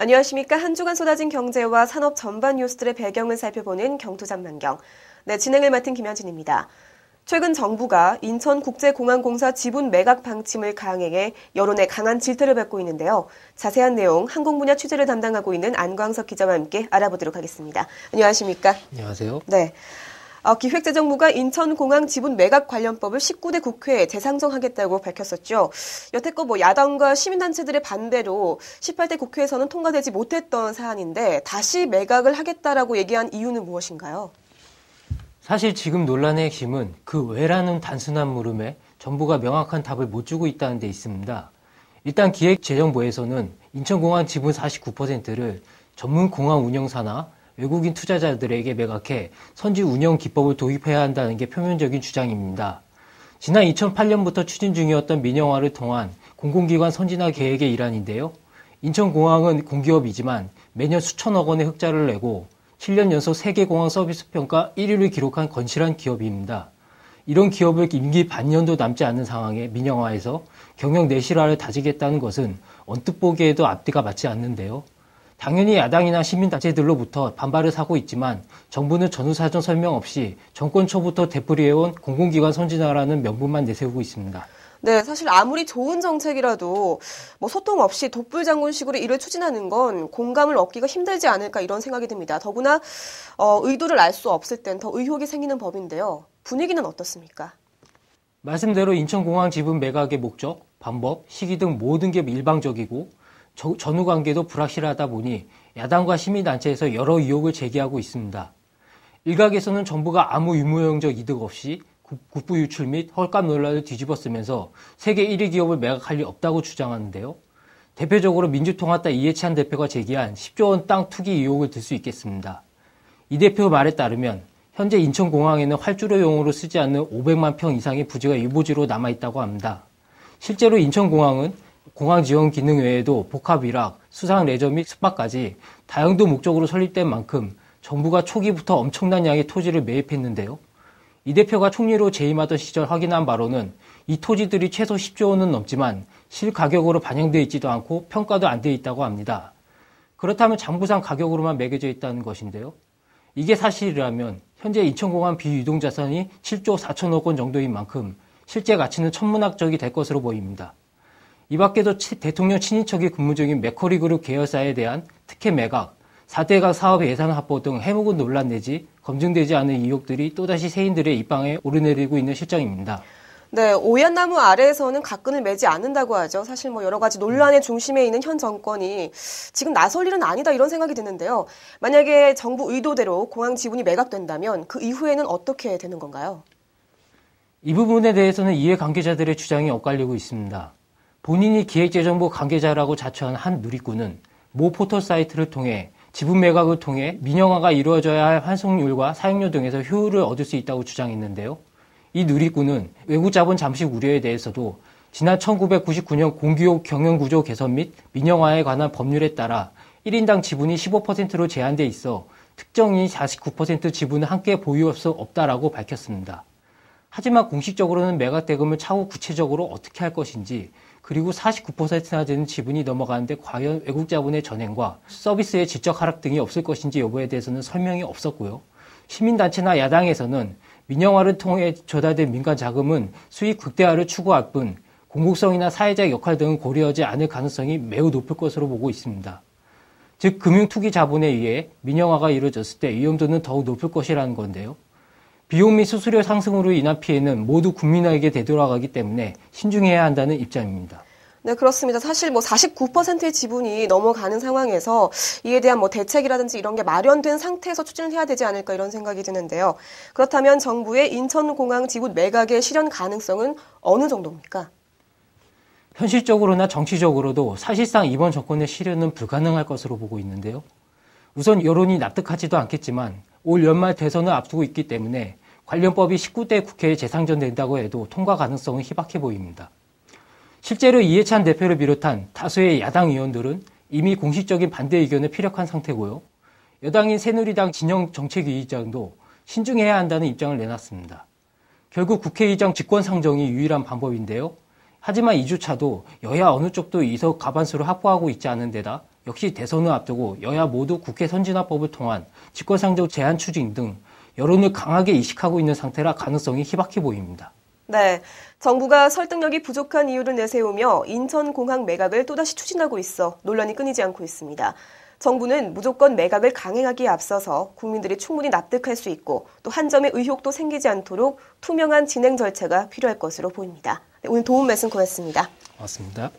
안녕하십니까. 한 주간 쏟아진 경제와 산업 전반 뉴스들의 배경을 살펴보는 경투장만경. 네, 진행을 맡은 김현진입니다. 최근 정부가 인천국제공항공사 지분 매각 방침을 강행해 여론의 강한 질타를 받고 있는데요. 자세한 내용 항공 분야 취재를 담당하고 있는 안광석 기자와 함께 알아보도록 하겠습니다. 안녕하십니까? 안녕하세요. 네. 어, 기획재정부가 인천공항 지분 매각 관련법을 19대 국회에 재상정하겠다고 밝혔었죠. 여태껏 뭐 야당과 시민단체들의 반대로 18대 국회에서는 통과되지 못했던 사안인데 다시 매각을 하겠다라고 얘기한 이유는 무엇인가요? 사실 지금 논란의 핵심은 그 왜라는 단순한 물음에 정부가 명확한 답을 못 주고 있다는 데 있습니다. 일단 기획재정부에서는 인천공항 지분 49%를 전문 공항 운영사나 외국인 투자자들에게 매각해 선지 운영 기법을 도입해야 한다는 게 표면적인 주장입니다. 지난 2008년부터 추진 중이었던 민영화를 통한 공공기관 선진화 계획의 일환인데요. 인천공항은 공기업이지만 매년 수천억 원의 흑자를 내고 7년 연속 세계공항 서비스 평가 1위를 기록한 건실한 기업입니다. 이런 기업을 임기 반년도 남지 않는 상황에 민영화에서 경영 내실화를 다지겠다는 것은 언뜻 보기에도 앞뒤가 맞지 않는데요. 당연히 야당이나 시민단체들로부터 반발을 사고 있지만 정부는 전후사전 설명 없이 정권 초부터 되풀이해온 공공기관 선진화라는 명분만 내세우고 있습니다. 네, 사실 아무리 좋은 정책이라도 뭐 소통 없이 독불 장군식으로 일을 추진하는 건 공감을 얻기가 힘들지 않을까 이런 생각이 듭니다. 더구나 어, 의도를 알 수 없을 땐 더 의혹이 생기는 법인데요. 분위기는 어떻습니까? 말씀대로 인천공항 지분 매각의 목적, 방법, 시기 등 모든 게 일방적이고 전후 관계도 불확실하다 보니 야당과 시민단체에서 여러 의혹을 제기하고 있습니다. 일각에서는 정부가 아무 유무형적 이득 없이 국부 유출 및 헐값 논란을 뒤집어쓰면서 세계 1위 기업을 매각할 리 없다고 주장하는데요. 대표적으로 민주통합당 이해찬 대표가 제기한 10조 원 땅 투기 의혹을 들 수 있겠습니다. 이 대표 말에 따르면 현재 인천공항에는 활주로용으로 쓰지 않는 500만 평 이상의 부지가 유보지로 남아있다고 합니다. 실제로 인천공항은 공항 지원 기능 외에도 복합 일학, 수상 레저 및 숙박까지 다양도 목적으로 설립된 만큼 정부가 초기부터 엄청난 양의 토지를 매입했는데요. 이 대표가 총리로 재임하던 시절 확인한 바로는 이 토지들이 최소 10조 원은 넘지만 실 가격으로 반영되어 있지도 않고 평가도 안 되어 있다고 합니다. 그렇다면 장부상 가격으로만 매겨져 있다는 것인데요. 이게 사실이라면 현재 인천공항 비유동 자산이 7조 4천억 원 정도인 만큼 실제 가치는 천문학적이 될 것으로 보입니다. 이 밖에도 대통령 친인척이 근무 중인 맥커리 그룹 계열사에 대한 특혜 매각, 4대각 사업 예산 확보 등 해묵은 논란 내지 검증되지 않은 의혹들이 또다시 세인들의 입방에 오르내리고 있는 실정입니다. 네, 오얏나무 아래에서는 가끈을 매지 않는다고 하죠. 사실 뭐 여러 가지 논란의 중심에 있는 현 정권이 지금 나설 일은 아니다 이런 생각이 드는데요. 만약에 정부 의도대로 공항 지분이 매각된다면 그 이후에는 어떻게 되는 건가요? 이 부분에 대해서는 이해 관계자들의 주장이 엇갈리고 있습니다. 본인이 기획재정부 관계자라고 자처한 한 누리꾼은 모 포털 사이트를 통해 지분 매각을 통해 민영화가 이루어져야 할 환송률과 사용료 등에서 효율을 얻을 수 있다고 주장했는데요. 이 누리꾼은 외국 자본 잠식 우려에 대해서도 지난 1999년 공기업 경영구조 개선 및 민영화에 관한 법률에 따라 1인당 지분이 15%로 제한돼 있어 특정인이 49% 지분을 함께 보유할 수 없다라고 밝혔습니다. 하지만 공식적으로는 매각 대금을 차후 구체적으로 어떻게 할 것인지 그리고 49%나 되는 지분이 넘어가는데 과연 외국 자본의 전행과 서비스의 질적 하락 등이 없을 것인지 여부에 대해서는 설명이 없었고요. 시민단체나 야당에서는 민영화를 통해 조달된 민간 자금은 수익 극대화를 추구할 뿐 공공성이나 사회적 역할 등은 고려하지 않을 가능성이 매우 높을 것으로 보고 있습니다. 즉 금융투기 자본에 의해 민영화가 이루어졌을 때 위험도는 더욱 높을 것이라는 건데요. 비용 및 수수료 상승으로 인한 피해는 모두 국민에게 되돌아가기 때문에 신중해야 한다는 입장입니다. 네, 그렇습니다. 사실 뭐 49%의 지분이 넘어가는 상황에서 이에 대한 뭐 대책이라든지 이런 게 마련된 상태에서 추진을 해야 되지 않을까 이런 생각이 드는데요. 그렇다면 정부의 인천공항 지분 매각의 실현 가능성은 어느 정도입니까? 현실적으로나 정치적으로도 사실상 이번 정권의 실현은 불가능할 것으로 보고 있는데요. 우선 여론이 납득하지도 않겠지만 올 연말 대선을 앞두고 있기 때문에 관련법이 19대 국회에 재상정된다고 해도 통과 가능성은 희박해 보입니다. 실제로 이해찬 대표를 비롯한 다수의 야당 의원들은 이미 공식적인 반대 의견을 피력한 상태고요. 여당인 새누리당 진영 정책위의장도 신중해야 한다는 입장을 내놨습니다. 결국 국회의장 직권상정이 유일한 방법인데요. 하지만 이조차도 여야 어느 쪽도 이석 과반수를 확보하고 있지 않은 데다 역시 대선을 앞두고 여야 모두 국회 선진화법을 통한 직권상정 제한 추진 등 여론을 강하게 이식하고 있는 상태라 가능성이 희박해 보입니다. 네. 정부가 설득력이 부족한 이유를 내세우며 인천공항 매각을 또다시 추진하고 있어 논란이 끊이지 않고 있습니다. 정부는 무조건 매각을 강행하기에 앞서서 국민들이 충분히 납득할 수 있고 또 한 점의 의혹도 생기지 않도록 투명한 진행 절차가 필요할 것으로 보입니다. 네, 오늘 도움 말씀 고맙습니다. 고맙습니다.